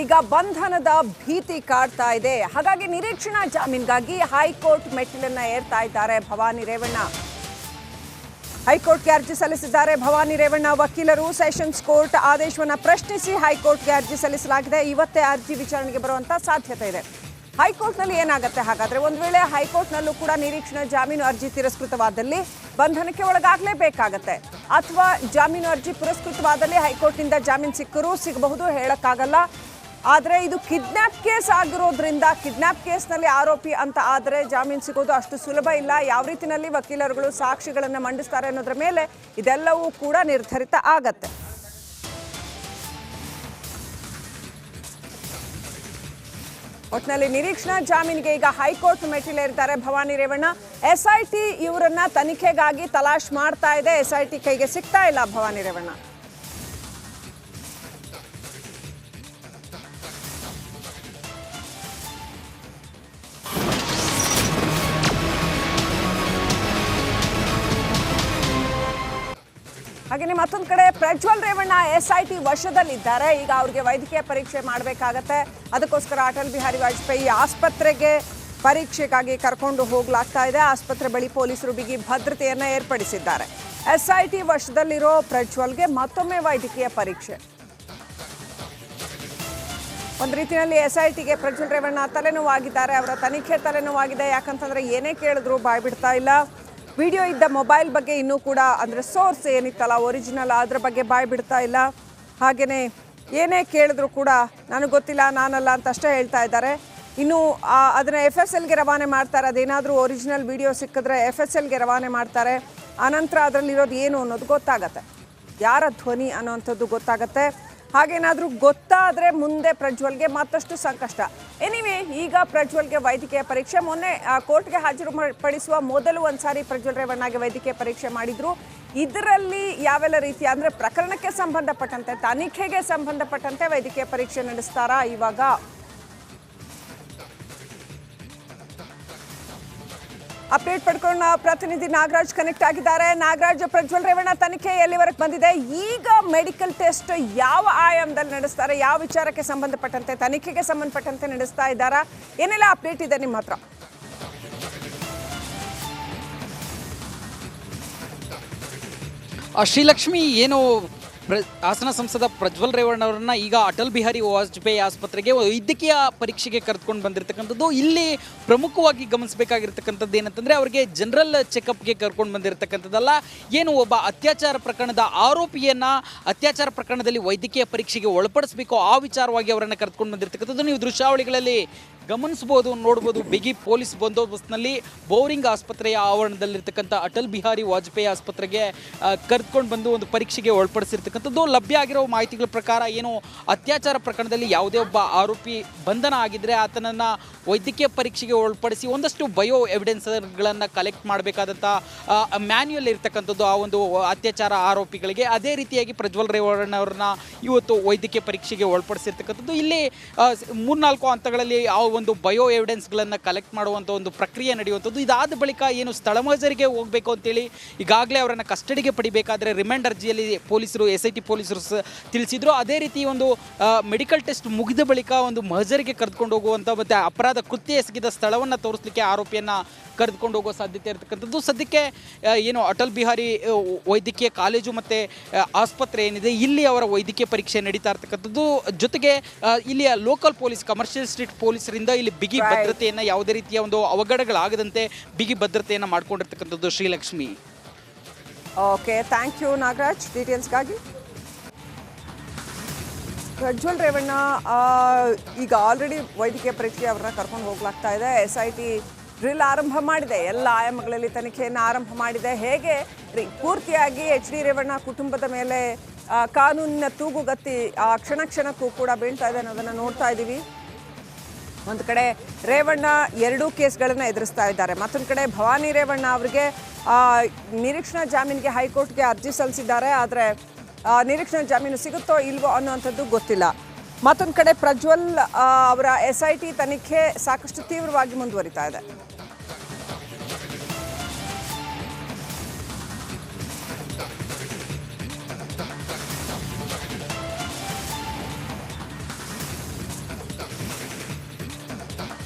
ಈಗ ಬಂಧನದ ಭೀತಿ ಕಾಡ್ತಾ ಇದೆ. ಹಾಗಾಗಿ ನಿರೀಕ್ಷಣಾ ಜಾಮೀನ್ಗಾಗಿ ಹೈಕೋರ್ಟ್ ಮೆಟ್ಟಿಲನ್ನ ಏರ್ತಾ ಇದ್ದಾರೆ ಭವಾನಿ ರೇವಣ್ಣ. ಹೈಕೋರ್ಟ್ಗೆ ಅರ್ಜಿ ಸಲ್ಲಿಸಿದ್ದಾರೆ ಭವಾನಿ ರೇವಣ್ಣ ವಕೀಲರು. ಸೆಷನ್ಸ್ ಕೋರ್ಟ್ ಆದೇಶವನ್ನು ಪ್ರಶ್ನಿಸಿ ಹೈಕೋರ್ಟ್ಗೆ ಅರ್ಜಿ ಸಲ್ಲಿಸಲಾಗಿದೆ. ಇವತ್ತೇ ಅರ್ಜಿ ವಿಚಾರಣೆಗೆ ಬರುವಂತ ಸಾಧ್ಯತೆ ಇದೆ. ಹೈಕೋರ್ಟ್ನಲ್ಲಿ ಏನಾಗುತ್ತೆ ಹಾಗಾದ್ರೆ? ಒಂದು ವೇಳೆ ಹೈಕೋರ್ಟ್ನಲ್ಲೂ ಕೂಡ ನಿರೀಕ್ಷಣಾ ಜಾಮೀನು ಅರ್ಜಿ ತಿರಸ್ಕೃತವಾದಲ್ಲಿ ಬಂಧನಕ್ಕೆ ಒಳಗಾಗಲೇಬೇಕಾಗತ್ತೆ. ಅಥವಾ ಜಾಮೀನು ಅರ್ಜಿ ಪುರಸ್ಕೃತವಾದಲ್ಲಿ ಹೈಕೋರ್ಟ್ನಿಂದ ಜಾಮೀನು ಸಿಕ್ಕರೂ ಸಿಗಬಹುದು ಹೇಳಕ್ಕಾಗಲ್ಲ. ಆದರೆ ಇದು ಕಿಡ್ನಾಪ್ ಕೇಸ್ ಆಗಿರೋದ್ರಿಂದ ಕಿಡ್ನಾಪ್ ಕೇಸ್ನಲ್ಲಿ ಆರೋಪಿ ಅಂತ ಆದರೆ ಜಾಮೀನು ಸಿಗೋದು ಅಷ್ಟು ಸುಲಭ ಇಲ್ಲ. ಯಾವ ರೀತಿಯಲ್ಲಿ ವಕೀಲರುಗಳು ಸಾಕ್ಷಿಗಳನ್ನು ಮಂಡಿಸ್ತಾರೆ ಅನ್ನೋದ್ರ ಮೇಲೆ ಇದೆಲ್ಲವೂ ಕೂಡ ನಿರ್ಧರಿತ ಆಗತ್ತೆ. ಒಟ್ನಲ್ಲಿ ನಿರೀಕ್ಷಣಾ ಜಾಮೀನಿಗೆ ಈಗ ಹೈಕೋರ್ಟ್ ಮೆಟ್ಟಿಲೇರಿದ್ದಾರೆ ಭವಾನಿ ರೇವಣ್ಣ. ಎಸ್ಐಟಿ ಇವರನ್ನ ತನಿಖೆಗಾಗಿ ತಲಾಶ್ ಮಾಡ್ತಾ ಇದೆ. ಎಸ್ಐಟಿ ಕೈಗೆ ಸಿಗ್ತಾ ಇಲ್ಲ ಭವಾನಿ ರೇವಣ್ಣ. ಹಾಗೆಯೇ ಮತ್ತೊಂದು ಕಡೆ Prajwal Revanna S I T ವಶದಲ್ಲಿದ್ದಾರೆ. ಈಗ ಅವ್ರಿಗೆ ವೈದ್ಯಕೀಯ ಪರೀಕ್ಷೆ ಮಾಡಬೇಕಾಗತ್ತೆ. ಅದಕ್ಕೋಸ್ಕರ ಅಟಲ್ ಬಿಹಾರಿ ವಾಜಪೇಯಿ ಆಸ್ಪತ್ರೆಗೆ ಪರೀಕ್ಷೆಗಾಗಿ ಕರ್ಕೊಂಡು ಹೋಗ್ಲಾಗ್ತಾ ಇದೆ. ಆಸ್ಪತ್ರೆ ಬಳಿ ಪೊಲೀಸರು ಬಿಗಿ ಭದ್ರತೆಯನ್ನು ಏರ್ಪಡಿಸಿದ್ದಾರೆ. ಎಸ್ ಐ ಟಿ ವಶದಲ್ಲಿರೋ ಪ್ರಜ್ವಲ್ಗೆ ಮತ್ತೊಮ್ಮೆ ವೈದ್ಯಕೀಯ ಪರೀಕ್ಷೆ. ಒಂದು ರೀತಿಯಲ್ಲಿ ಎಸ್ ಐ ಟಿಗೆ ಪ್ರಜ್ವಲ್ ರೇವಣ್ಣ ತಲೆನೋವಾಗಿದ್ದಾರೆ. ಅವರ ತನಿಖೆ ತಲೆನೋವಾಗಿದೆ. ಯಾಕಂತಂದ್ರೆ ಏನೇ ಕೇಳಿದ್ರು ಬಾಯ್ಬಿಡ್ತಾ ಇಲ್ಲ. ವಿಡಿಯೋ ಇದ್ದ ಮೊಬೈಲ್ ಬಗ್ಗೆ ಇನ್ನೂ ಕೂಡ ಅಂದರೆ ಸೋರ್ಸ್ ಏನಿತ್ತಲ್ಲ ಒರಿಜಿನಲ್ ಅದ್ರ ಬಗ್ಗೆ ಬಾಯ್ ಬಿಡ್ತಾ ಇಲ್ಲ. ಹಾಗೆಯೇ ಏನೇ ಕೇಳಿದ್ರು ಕೂಡ ನನಗೆ ಗೊತ್ತಿಲ್ಲ, ನಾನಲ್ಲ ಅಂತ ಅಷ್ಟೇ ಹೇಳ್ತಾ ಇದ್ದಾರೆ. ಇನ್ನು ಅದನ್ನ ಎಫ್ ಎಸ್ ಎಲ್ಗೆ ರವಾನೆ ಮಾಡ್ತಾರೆ ಅದೇನಾದರೂ ಒರಿಜಿನಲ್ ವಿಡಿಯೋ ಸಿಕ್ಕಿದ್ರೆ ಎಫ್ ಎಸ್ ಎಲ್ಗೆ ರವಾನೆ ಮಾಡ್ತಾರೆ. ಆನಂತರ ಅದರಲ್ಲಿರೋದು ಏನು ಅನ್ನೋದು ಗೊತ್ತಾಗತ್ತೆ. ಯಾರ ಧ್ವನಿ ಅನ್ನೋವಂಥದ್ದು ಗೊತ್ತಾಗತ್ತೆ. ಹಾಗೇನಾದರೂ ಗೊತ್ತಾದರೆ ಮುಂದೆ ಪ್ರಜ್ವಲ್ಗೆ ಮತ್ತಷ್ಟು ಸಂಕಷ್ಟ. ಎನಿವೆ, ಈಗ ಪ್ರಜ್ವಲ್ಗೆ ವೈದ್ಯಕೀಯ ಪರೀಕ್ಷೆ. ಮೊನ್ನೆ ಕೋರ್ಟ್ಗೆ ಹಾಜರು ಪಡಿಸುವ ಮೊದಲು ಒಂದ್ಸಾರಿ ಪ್ರಜ್ವಲ್ ರೇವಣ್ಣಗೆ ವೈದ್ಯಕೀಯ ಪರೀಕ್ಷೆ ಮಾಡಿದ್ರು. ಇದರಲ್ಲಿ ಯಾವೆಲ್ಲ ರೀತಿ, ಅಂದರೆ ಪ್ರಕರಣಕ್ಕೆ ಸಂಬಂಧಪಟ್ಟಂತೆ, ತನಿಖೆಗೆ ಸಂಬಂಧಪಟ್ಟಂತೆ ವೈದ್ಯಕೀಯ ಪರೀಕ್ಷೆ ನಡೆಸ್ತಾರಾ ಇವಾಗ? ಅಪ್ಡೇಟ್ ಪಡ್ಕೊಂಡು ಪ್ರತಿನಿಧಿ ನಾಗರಾಜ್ ಕನೆಕ್ಟ್ ಆಗಿದ್ದಾರೆ. ನಾಗರಾಜ್, ಪ್ರಜ್ವಲ್ ರೇವಣ್ಣ ತನಿಖೆ ಎಲ್ಲಿವರೆಗೆ ಬಂದಿದೆ? ಈಗ ಮೆಡಿಕಲ್ ಟೆಸ್ಟ್ ಯಾವ ಆಯಾಮದಲ್ಲಿ ನಡೆಸ್ತಾರೆ? ಯಾವ ವಿಚಾರಕ್ಕೆ ಸಂಬಂಧಪಟ್ಟಂತೆ, ತನಿಖೆಗೆ ಸಂಬಂಧಪಟ್ಟಂತೆ ನಡೆಸ್ತಾ ಇದ್ದಾರಾ? ಏನೆಲ್ಲ ಅಪ್ಡೇಟ್ ಇದೆ ನಿಮ್ಮ ಹತ್ರ? ಶ್ರೀಲಕ್ಷ್ಮಿ ಏನು ಪ್ರ ಹಾಸನ ಸಂಸದ ಪ್ರಜ್ವಲ್ ರೇವಣ್ಣ ಅವರನ್ನ ಈಗ ಅಟಲ್ ಬಿಹಾರಿ ವಾಜಪೇಯಿ ಆಸ್ಪತ್ರೆಗೆ ವೈದ್ಯಕೀಯ ಪರೀಕ್ಷೆಗೆ ಕರೆದುಕೊಂಡು ಬಂದಿರತಕ್ಕಂಥದ್ದು. ಇಲ್ಲಿ ಪ್ರಮುಖವಾಗಿ ಗಮನಿಸಬೇಕಾಗಿರ್ತಕ್ಕಂಥದ್ದು ಏನಂತಂದ್ರೆ ಅವರಿಗೆ ಜನರಲ್ ಚೆಕಪ್ಗೆ ಕರ್ಕೊಂಡು ಬಂದಿರತಕ್ಕಂಥದ್ದಲ್ಲ. ಏನು ಒಬ್ಬ ಅತ್ಯಾಚಾರ ಪ್ರಕರಣದ ಆರೋಪಿಯನ್ನ ಅತ್ಯಾಚಾರ ಪ್ರಕರಣದಲ್ಲಿ ವೈದ್ಯಕೀಯ ಪರೀಕ್ಷೆಗೆ ಒಳಪಡಿಸಬೇಕು, ಆ ವಿಚಾರವಾಗಿ ಅವರನ್ನು ಕರೆದುಕೊಂಡು ಬಂದಿರತಕ್ಕಂಥದ್ದು. ನೀವು ದೃಶ್ಯಾವಳಿಗಳಲ್ಲಿ ಗಮನಿಸಬಹುದು ನೋಡ್ಬೋದು ಬಿಗಿ ಪೊಲೀಸ್ ಬಂದೋಬಸ್ತ್ನಲ್ಲಿ ಬೌರಿಂಗ್ ಆಸ್ಪತ್ರೆಯ ಆವರಣದಲ್ಲಿರ್ತಕ್ಕಂಥ ಅಟಲ್ ಬಿಹಾರಿ ವಾಜಪೇಯಿ ಆಸ್ಪತ್ರೆಗೆ ಕರೆದುಕೊಂಡು ಬಂದು ಒಂದು ಪರೀಕ್ಷೆಗೆ ಒಳಪಡಿಸಿರ್ತಕ್ಕಂಥದ್ದು ಲಭ್ಯ ಆಗಿರೋ ಮಾಹಿತಿಗಳ ಪ್ರಕಾರ ಏನು ಅತ್ಯಾಚಾರ ಪ್ರಕರಣದಲ್ಲಿ ಯಾವುದೇ ಒಬ್ಬ ಆರೋಪಿ ಬಂಧನ ಆಗಿದ್ರೆ ಆತನನ್ನು ವೈದ್ಯಕೀಯ ಪರೀಕ್ಷೆಗೆ ಒಳಪಡಿಸಿ ಒಂದಷ್ಟು ಬಯೋ ಎವಿಡೆನ್ಸ್ಗಳನ್ನು ಕಲೆಕ್ಟ್ ಮಾಡಬೇಕಾದಂಥ ಮ್ಯಾನ್ಯುಯಲ್ ಇರ್ತಕ್ಕಂಥದ್ದು ಆ ಒಂದು ಅತ್ಯಾಚಾರ ಆರೋಪಿಗಳಿಗೆ. ಅದೇ ರೀತಿಯಾಗಿ ಪ್ರಜ್ವಲ್ ರೇವಣ್ಣ ಅವರನ್ನು ಇವತ್ತು ವೈದ್ಯಕೀಯ ಪರೀಕ್ಷೆಗೆ ಒಳಪಡಿಸಿರ್ತಕ್ಕಂಥದ್ದು. ಇಲ್ಲಿ ಮೂರ್ನಾಲ್ಕು ಹಂತಗಳಲ್ಲಿ ಆ ಒಂದು ಬಯೋ ಎವಿಡೆನ್ಸ್ಗಳನ್ನು ಕಲೆಕ್ಟ್ ಮಾಡುವಂಥ ಒಂದು ಪ್ರಕ್ರಿಯೆ ನಡೆಯುವಂಥದ್ದು. ಇದಾದ ಬಳಿಕ ಏನು ಸ್ಥಳ ಮಹಜರಿಗೆ ಹೋಗಬೇಕು ಅಂತೇಳಿ ಈಗಾಗಲೇ ಅವರನ್ನು ಕಸ್ಟಡಿಗೆ ಪಡಿಬೇಕಾದ್ರೆ ರಿಮ್ಯಾಂಡ್ ಅರ್ಜಿಯಲ್ಲಿ ಪೊಲೀಸರು ಎಸ್ ಐ ಟಿ ಪೊಲೀಸರು ತಿಳಿಸಿದ್ರು. ಅದೇ ರೀತಿ ಒಂದು ಮೆಡಿಕಲ್ ಟೆಸ್ಟ್ ಮುಗಿದ ಬಳಿಕ ಒಂದು ಮಹಜರಿಗೆ ಕರೆದುಕೊಂಡು ಹೋಗುವಂಥ ಮತ್ತು ಅಪರಾಧ ಕೃತ್ಯ ಎಸಗಿದ ಸ್ಥಳವನ್ನು ತೋರಿಸಲಿಕ್ಕೆ ಆರೋಪಿಯನ್ನು ಕರೆದುಕೊಂಡು ಹೋಗೋ ಸಾಧ್ಯತೆ ಇರತಕ್ಕಂಥದ್ದು. ಸದ್ಯಕ್ಕೆ ಏನು ಅಟಲ್ ಬಿಹಾರಿ ವೈದ್ಯಕೀಯ ಕಾಲೇಜು ಮತ್ತು ಆಸ್ಪತ್ರೆ ಏನಿದೆ, ಇಲ್ಲಿ ಅವರ ವೈದ್ಯಕೀಯ ಪರೀಕ್ಷೆ ನಡೀತಾ ಇರ್ತಕ್ಕಂಥದ್ದು. ಜೊತೆಗೆ ಇಲ್ಲಿಯ ಲೋಕಲ್ ಪೊಲೀಸ್ ಕಮರ್ಷಿಯಲ್ ಸ್ಟ್ರೀಟ್ ಪೊಲೀಸರಿಂದ ಇಲ್ಲಿ ಬಿಗಿ. ಭದ್ರತೆಯನ್ನು ಯಾವುದೇ ರೀತಿಯ ಒಂದು ಅವಘಡಗಳಾಗದಂತೆ ಬಿಗಿ ಭದ್ರತೆಯನ್ನು ಮಾಡ್ಕೊಂಡಿರ್ತಕ್ಕಂಥದ್ದು Sreelakshmi. Okay thank you Nagaraj. ಡೀಟೇಲ್ಸ್ಗಾಗಿ Prajwal Revanna ಆ, ಈಗ ಆಲ್ರೆಡಿ ವೈದ್ಯಕೀಯ ಪರೀಕ್ಷೆ ಅವ್ರನ್ನ ಕರ್ಕೊಂಡು ಹೋಗ್ಲಾಗ್ತಾ ಇದೆ. ಎಸ್ ಐ ಟಿ ಡ್ರಿಲ್ ಆರಂಭ ಮಾಡಿದೆ. ಎಲ್ಲ ಆಯಾಮಗಳಲ್ಲಿ ತನಿಖೆಯನ್ನು ಆರಂಭ ಮಾಡಿದೆ. ಹೇಗೆ? ಪೂರ್ತಿಯಾಗಿ ಎಚ್ ಡಿ ರೇವಣ್ಣ ಕುಟುಂಬದ ಮೇಲೆ ಕಾನೂನಿನ ತೂಗುಗತ್ತಿ ಆ ಕ್ಷಣ ಕ್ಷಣಕ್ಕೂ ಕೂಡ ಬೀಳ್ತಾ ಇದೆ ಅನ್ನೋದನ್ನು ನೋಡ್ತಾ ಇದ್ದೀವಿ ಒಂದು ಕಡೆ ರೇವಣ್ಣ ಎರಡೂ ಕೇಸ್ಗಳನ್ನು ಎದುರಿಸ್ತಾ ಇದ್ದಾರೆ. ಮತ್ತೊಂದು ಕಡೆ ಭವಾನಿ ರೇವಣ್ಣ ಅವರಿಗೆ ನಿರೀಕ್ಷಣಾ ಜಾಮೀನಿಗೆ ಹೈಕೋರ್ಟ್ಗೆ ಅರ್ಜಿ ಸಲ್ಲಿಸಿದ್ದಾರೆ. ಆದರೆ ನಿರೀಕ್ಷಣಾ ಜಾಮೀನು ಸಿಗುತ್ತೋ ಇಲ್ವೋ ಅನ್ನುವಂಥದ್ದು ಗೊತ್ತಿಲ್ಲ. ಮತ್ತೊಂದು ಕಡೆ ಪ್ರಜ್ವಲ್ ಅವರ ಎಸ್ ಐ ಟಿ ತನಿಖೆ ಸಾಕಷ್ಟು ತೀವ್ರವಾಗಿ ಮುಂದುವರಿತಾ ಇದೆ.